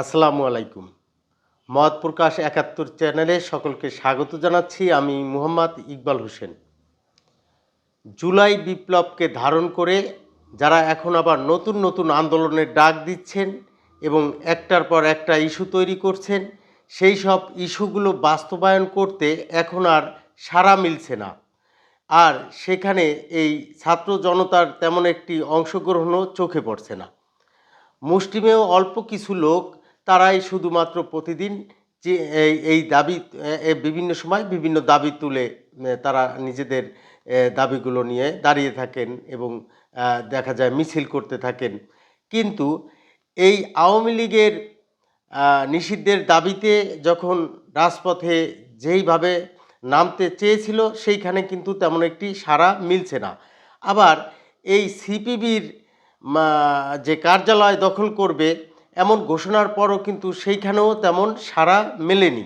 আসসালামু আলাইকুম। মত প্রকাশ একাত্তর চ্যানেলে সকলকে স্বাগত জানাচ্ছি আমি মুহাম্মদ ইকবাল হোসেন। জুলাই বিপ্লবকে ধারণ করে যারা এখন আবার নতুন নতুন আন্দোলনের ডাক দিচ্ছেন এবং একটার পর একটা ইস্যু তৈরি করছেন, সেই সব ইস্যুগুলো বাস্তবায়ন করতে এখন আর সাড়া মিলছে না। আর সেখানে এই ছাত্র জনতার তেমন একটি অংশগ্রহণও চোখে পড়ছে না। মুষ্টিমেয় অল্প কিছু লোক তারাই শুধুমাত্র প্রতিদিন যে এই দাবি বিভিন্ন সময় বিভিন্ন দাবি তুলে তারা নিজেদের দাবিগুলো নিয়ে দাঁড়িয়ে থাকেন এবং দেখা যায় মিছিল করতে থাকেন। কিন্তু এই আওয়ামী লীগের নিষিদ্ধের দাবিতে যখন রাজপথে যেইভাবে নামতে চেয়েছিল, সেইখানে কিন্তু তেমন একটি সাড়া মিলছে না। আবার এই সিপিবির যে কার্যালয় দখল করবে এমন ঘোষণার পরও কিন্তু সেইখানেও তেমন সাড়া মেলেনি।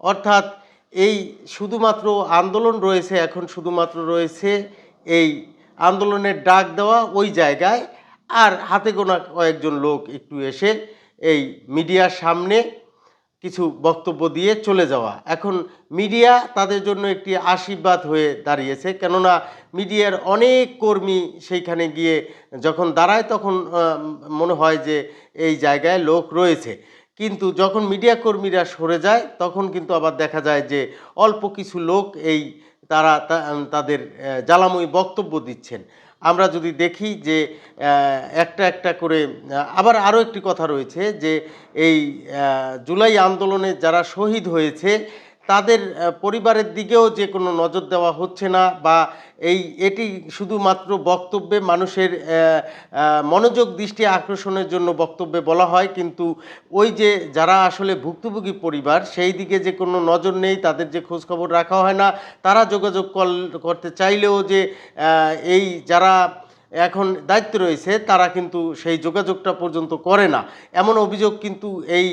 অর্থাৎ এই শুধুমাত্র আন্দোলন রয়েছে, এখন শুধুমাত্র রয়েছে এই আন্দোলনের ডাক দেওয়া ওই জায়গায়। আর হাতে গোনা কয়েকজন লোক একটু এসে এই মিডিয়ার সামনে কিছু বক্তব্য দিয়ে চলে যাওয়া। এখন মিডিয়া তাদের জন্য একটি আশীর্বাদ হয়ে দাঁড়িয়েছে। কেননা মিডিয়ার অনেক কর্মী সেইখানে গিয়ে যখন দাঁড়ায় তখন মনে হয় যে এই জায়গায় লোক রয়েছে। কিন্তু যখন মিডিয়া কর্মীরা সরে যায়, তখন কিন্তু আবার দেখা যায় যে অল্প কিছু লোক এই তারা তাদের জ্বালাময়ী বক্তব্য দিচ্ছেন। আমরা যদি দেখি যে একটা একটা করে আবার আরও একটি কথা রয়েছে যে, এই জুলাই আন্দোলনে যারা শহীদ হয়েছে তাদের পরিবারের দিকেও যে কোনো নজর দেওয়া হচ্ছে না বা এই, এটি শুধুমাত্র বক্তব্যে মানুষের মনোযোগ দৃষ্টি আকর্ষণের জন্য বক্তব্যে বলা হয়, কিন্তু ওই যে যারা আসলে ভুক্তভোগী পরিবার, সেই দিকে যে কোনো নজর নেই, তাদের যে খোঁজখবর রাখা হয় না, তারা যোগাযোগ করতে চাইলেও যে এই যারা এখন দায়িত্ব রয়েছে, তারা কিন্তু সেই যোগাযোগটা পর্যন্ত করে না। এমন অভিযোগ কিন্তু এই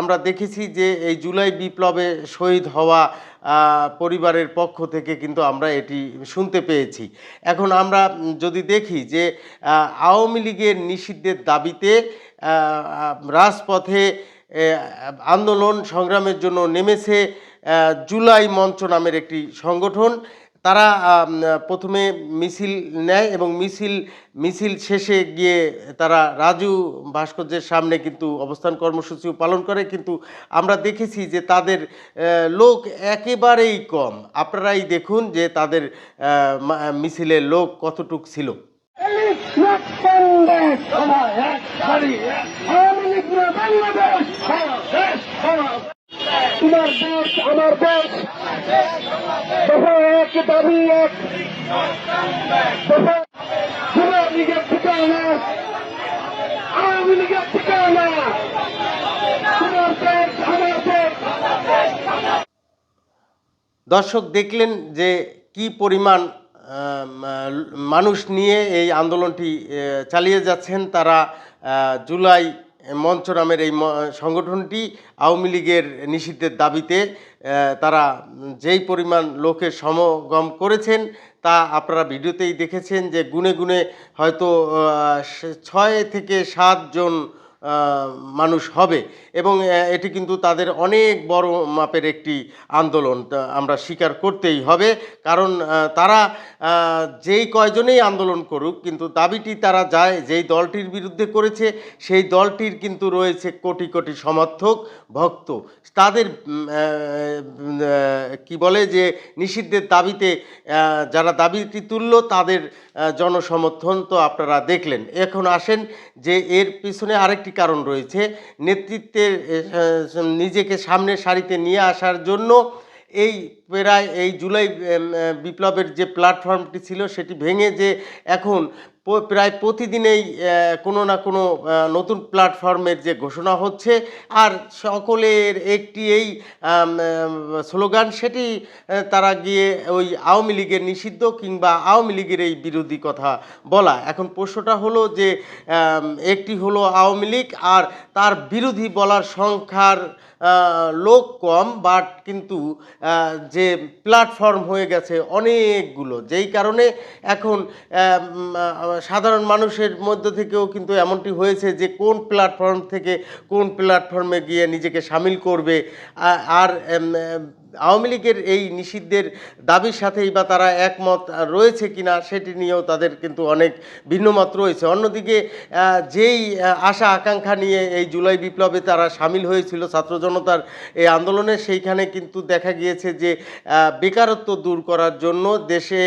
আমরা দেখেছি যে এই জুলাই বিপ্লবে শহীদ হওয়া পরিবারের পক্ষ থেকে কিন্তু আমরা এটি শুনতে পেয়েছি। এখন আমরা যদি দেখি যে আওয়ামী লীগের নিষিদ্ধের দাবিতে রাজপথে আন্দোলন সংগ্রামের জন্য নেমেছে জুলাই মঞ্চ নামের একটি সংগঠন। তারা প্রথমে মিছিল নেয় এবং মিছিল মিছিল শেষে গিয়ে তারা রাজু ভাস্কর্যের সামনে কিন্তু অবস্থান কর্মসূচিও পালন করে। কিন্তু আমরা দেখেছি যে তাদের লোক একেবারেই কম। আপনারাই দেখুন যে তাদের মিছিলের লোক কতটুক ছিল। তোমার দেশ, আমার দেশ। দফা এক দাবি, এক দফা যুব লীগের ঠিকানা, আওয়ামী লীগের ঠিকানা। তোমার দেশ, আমার দেশ। দর্শক, দেখলেন যে কি পরিমাণ মানুষ নিয়ে এই আন্দোলনটি চালিয়ে যাচ্ছেন তারা জুলাই মঞ্চ নামের এই সংগঠনটি আওয়ামী লীগের নিষিদ্ধের দাবিতে তারা যেই পরিমাণ লোকের সমগম করেছেন, তা আপনারা ভিডিওতেই দেখেছেন যে গুনে গুনে হয়তো ছয় থেকে সাতজন মানুষ হবে। এবং এটি কিন্তু তাদের অনেক বড় মাপের একটি আন্দোলন আমরা স্বীকার করতেই হবে। কারণ তারা যেই কয়জনেই আন্দোলন করুক, কিন্তু দাবিটি তারা যায়, যেই দলটির বিরুদ্ধে করেছে, সেই দলটির কিন্তু রয়েছে কোটি কোটি সমর্থক, ভক্ত। তাদের কি বলে যে, নিষিদ্ধের দাবিতে যারা দাবিটি তুলল, তাদের জনসমর্থন তো আপনারা দেখলেন। এখন আসেন যে, এর পিছনে আরেকটি কারণ রয়েছে। নেতৃত্বের নিজেকে সামনের সারিতে নিয়ে আসার জন্য এই প্রায় এই জুলাই বিপ্লবের যে প্ল্যাটফর্মটি ছিল সেটি ভেঙে যে এখন প্রায় প্রতিদিনেই কোনো না কোনো নতুন প্ল্যাটফর্মের যে ঘোষণা হচ্ছে আর সকলের একটি এই স্লোগান সেটি তারা গিয়ে ওই আওয়ামী লীগের নিষিদ্ধ কিংবা আওয়ামী লীগের এই বিরোধী কথা বলা। এখন প্রশ্নটা হলো যে একটি হলো আওয়ামী লীগ আর তার বিরোধী বলার সংখ্যার লোক কম, বাট কিন্তু যে যে প্ল্যাটফর্ম হয়ে গেছে অনেকগুলো। যেই কারণে এখন সাধারণ মানুষের মধ্য থেকেও কিন্তু এমনটি হয়েছে যে কোন প্ল্যাটফর্ম থেকে কোন প্ল্যাটফর্মে গিয়ে নিজেকে সামিল করবে আর আওয়ামী লীগের এই নিষিদ্ধের দাবির সাথেই বা তারা একমত রয়েছে কিনা সেটি নিয়েও তাদের কিন্তু অনেক ভিন্নমত রয়েছে। অন্যদিকে যেই আশা, আকাঙ্ক্ষা নিয়ে এই জুলাই বিপ্লবে তারা সামিল হয়েছিল ছাত্র জনতার এই আন্দোলনে, সেইখানে কিন্তু দেখা গিয়েছে যে বেকারত্ব দূর করার জন্য দেশে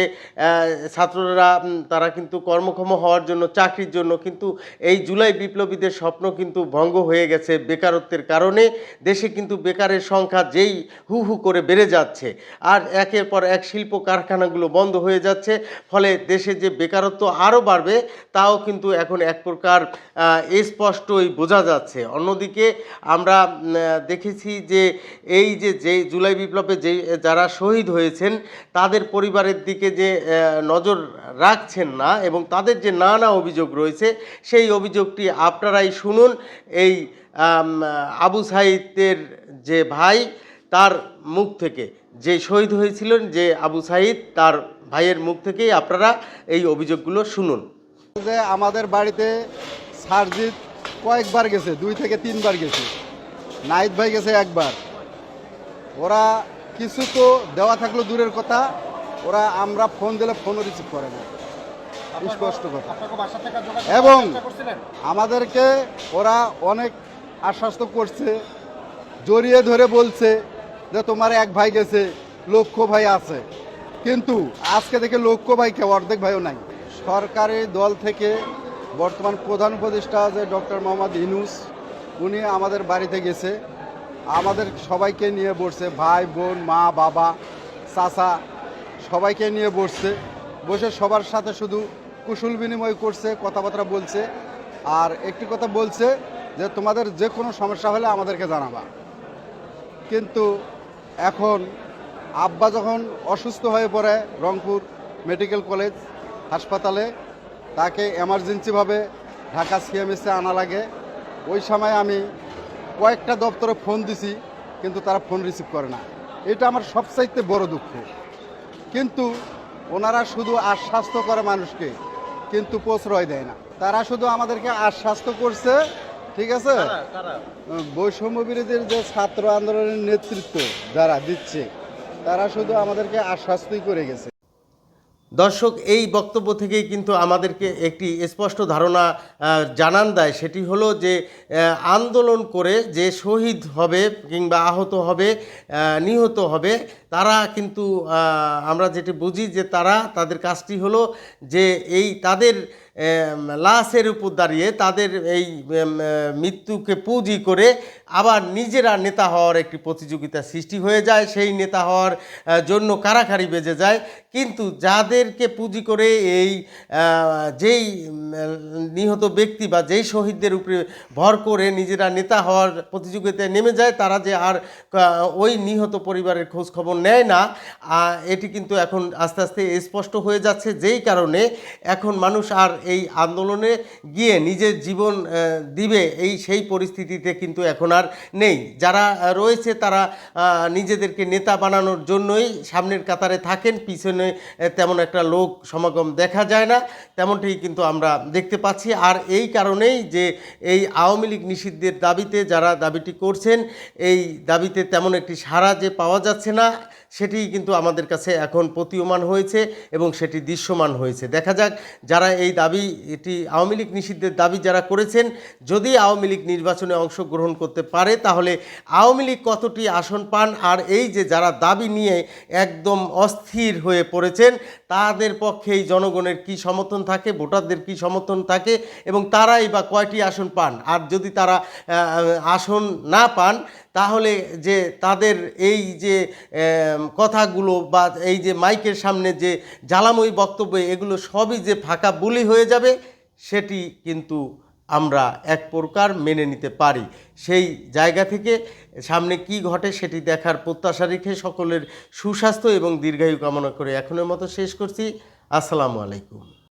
ছাত্ররা তারা কিন্তু কর্মক্ষম হওয়ার জন্য, চাকরির জন্য কিন্তু এই জুলাই বিপ্লবীদের স্বপ্ন কিন্তু ভঙ্গ হয়ে গেছে বেকারত্বের কারণে। দেশে কিন্তু বেকারের সংখ্যা যেই হু হু করে বেড়ে যাচ্ছে। আর একের পর এক শিল্প কারখানাগুলো বন্ধ হয়ে যাচ্ছে, ফলে দেশে যে বেকারত্ব আরও বাড়বে, তাও কিন্তু এখন এক প্রকার স্পষ্টই বোঝা যাচ্ছে। অন্যদিকে আমরা দেখেছি যে এই যে যে জুলাই বিপ্লবে যে যারা শহীদ হয়েছেন, তাদের পরিবারের দিকে যে নজর রাখছেন না এবং তাদের যে নানা অভিযোগ রয়েছে, সেই অভিযোগটি আপনারাই শুনুন। এই আবু সাইদের যে ভাই তার মুখ থেকে। যে শহীদ হয়েছিলেন যে আবু সাইদ তার ভাইয়ের মুখ থেকেই আপনারা এই অভিযোগগুলো শুনুন। যে আমাদের বাড়িতে সারজিৎ কয়েকবার গেছে দুই থেকে তিনবার গেছে। নাইদ ভাই গেছে একবার। ওরা কিছু তো দেওয়া থাকল দূরের কথা ওরা আমরা ফোন দিলে ফোনও রিসিভ করে না। স্পষ্ট কথা। এবং আমাদেরকে ওরা অনেক আশ্বস্ত করছে জড়িয়ে ধরে বলছে যে তোমার এক ভাই গেছে লক্ষ ভাই আছে। কিন্তু আজকে থেকে লক্ষ ভাই কেউ অর্ধেক ভাইও নাই। সরকারি দল থেকে বর্তমান প্রধান উপদেষ্টা যে ডক্টর মোহাম্মদ ইনুস উনি আমাদের বাড়িতে গেছে। আমাদের সবাইকে নিয়ে বসছে, ভাই, বোন, মা, বাবা, চাচা, সবাইকে নিয়ে বসছে। বসে সবার সাথে শুধু কুশল বিনিময় করছে, কথাবার্তা বলছে। আর একটি কথা বলছে যে, তোমাদের যে কোনো সমস্যা হলে আমাদেরকে জানাবা। কিন্তু এখন আব্বা যখন অসুস্থ হয়ে পড়ে রংপুর মেডিকেল কলেজ হাসপাতালে, তাকে এমার্জেন্সিভাবে ঢাকা সিএমএসে আনা লাগে। ওই সময় আমি কয়েকটা দপ্তরে ফোন দিছি, কিন্তু তারা ফোন রিসিভ করে না। এটা আমার সবচাইতে বড় দুঃখ। কিন্তু ওনারা শুধু আশ্বাস্ত করে মানুষকে, কিন্তু প্রশ্রয় দেয় না। তারা শুধু আমাদেরকে আশ্বাস্ত করছে ঠিক আছে? বৈষম্য বিরোধীর যে ছাত্র আন্দোলনের নেতৃত্ব যারা দিচ্ছে তারা শুধু আমাদেরকে আশ্বাস্তই করে গেছে। দর্শক এই বক্তব্য থেকেই কিন্তু আমাদেরকে একটি স্পষ্ট ধারণা জানান দেয়। সেটি হলো যে আন্দোলন করে যে শহীদ হবে কিংবা আহত হবে নিহত হবে তারা কিন্তু আমরা যেটি বুঝি যে তারা তাদের কাজটি হলো যে এই তাদের লাশের উপর দাঁড়িয়ে তাদের এই মৃত্যুকে পুঁজি করে আবার নিজেরা নেতা হওয়ার একটি প্রতিযোগিতা সৃষ্টি হয়ে যায়। সেই নেতা হওয়ার জন্য কারাকারি বেজে যায়। কিন্তু যাদেরকে পুঁজি করে এই যেই নিহত ব্যক্তি বা যেই শহীদদের উপরে ভর করে নিজেরা নেতা হওয়ার প্রতিযোগিতায় নেমে যায়, তারা যে আর ওই নিহত পরিবারের খোঁজ খবর নেয় না। এটি কিন্তু এখন আস্তে আস্তে স্পষ্ট হয়ে যাচ্ছে। যেই কারণে এখন মানুষ আর এই আন্দোলনে গিয়ে নিজের জীবন দিবে এই সেই পরিস্থিতিতে কিন্তু এখন আর নেই। যারা রয়েছে তারা নিজেদেরকে নেতা বানানোর জন্যই সামনের কাতারে থাকেন, পিছনে তেমন একটা লোক সমাগম দেখা যায় না তেমনটি কিন্তু আমরা দেখতে পাচ্ছি। আর এই কারণেই যে এই আওয়ামী লীগ নিষিদ্ধের দাবিতে যারা দাবিটি করছেন, এই দাবিতে তেমন একটি সাড়া যে পাওয়া যাচ্ছে না সেটি কিন্তু আমাদের কাছে এখন প্রতীয়মান হয়েছে এবং সেটি দৃশ্যমান হয়েছে। দেখা যাক যারা এই দাবি, এটি আওয়ামী লীগ নিষিদ্ধের দাবি যারা করেছেন, যদি আওয়ামী লীগ নির্বাচনে অংশগ্রহণ করতে পারে, তাহলে আওয়ামী লীগ কতটি আসন পান? আর এই যে যারা দাবি নিয়ে একদম অস্থির হয়ে পড়েছেন, তাদের পক্ষে এই জনগণের কি সমর্থন থাকে, ভোটারদের কি সমর্থন থাকে, এবং তারাই বা কয়টি আসন পান? আর যদি তারা আসন না পান তাহলে যে তাদের এই যে কথাগুলো বা এই যে মাইকের সামনে যে জ্বালাময়ী বক্তব্য, এগুলো সবই যে ফাঁকা বুলি হয়ে যাবে, সেটি কিন্তু আমরা এক প্রকার মেনে নিতে পারি। সেই জায়গা থেকে সামনে কি ঘটে সেটি দেখার প্রত্যাশা রেখে সকলের সুস্বাস্থ্য এবং দীর্ঘায়ু কামনা করে এখনের মতো শেষ করছি। আসসালামু আলাইকুম।